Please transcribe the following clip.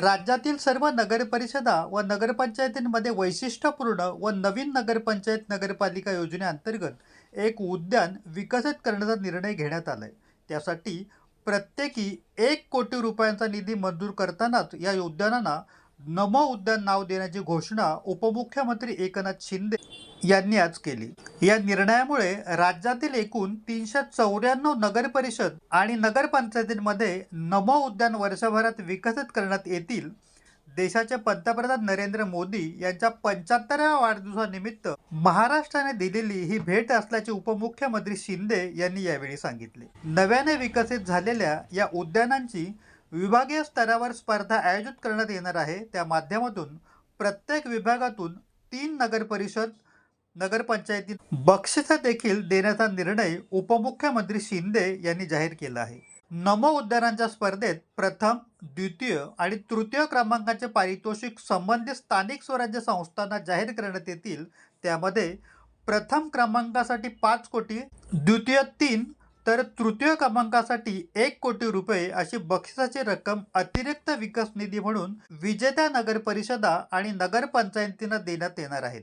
राज्यातील सर्व नगरपरिषदा व नगरपंचायतींमध्ये वैशिष्ट्यपूर्ण व नवीन नगरपंचायत नगरपालिका योजनेअंतर्गत एक उद्यान विकसित करण्याचा निर्णय घेण्यात आला आहे त्यासाठी प्रत्येकी एक कोटी रुपयांचा निधी मंजूर करतानाच या उद्यानांना नमो उद्यान नाव देण्याची घोषणा उपमुख्यमंत्री एकनाथ शिंदे यांनी आज केली. या निर्णयामुळे राज्यातील एकूण तीनशे चौऱ्याण्णव नगरपरिषद आणि नगरपंचायतींमध्ये नमो उद्यान वर्षभरात विकसित करण्यात येतील. देशाचे पंतप्रधान नरेंद्र मोदी यांच्या पंच्याहत्तराव्या वाढदिवसानिमित्त महाराष्ट्राने दिलेली ही भेट असल्याचे उपमुख्यमंत्री शिंदे यांनी यावेळी सांगितले. नव्याने विकसित झालेल्या या उद्यानांची विभागीय स्तरावर स्पर्धा आयोजित करण्यात येणार आहे. त्या माध्यमातून प्रत्येक विभागातून तीन नगरपरिषद नगरपंचायती बक्षिसं देखील देण्याचा निर्णय उपमुख्यमंत्री शिंदे यांनी जाहीर केला आहे. नमो उद्यानांच्या स्पर्धेत प्रथम द्वितीय आणि तृतीय क्रमांकाचे पारितोषिक संबंधित स्थानिक स्वराज्य संस्थांना जाहीर करण्यात येतील. त्यामध्ये प्रथम क्रमांकासाठी पाच कोटी द्वितीय तीन तर तृतीय क्रमांकासाठी एक कोटी रुपये अशी बक्षिसाची रक्कम अतिरिक्त विकास निधी म्हणून विजेत्या नगर परिषदा आणि नगरपंचायतींना देण्यात येणार आहेत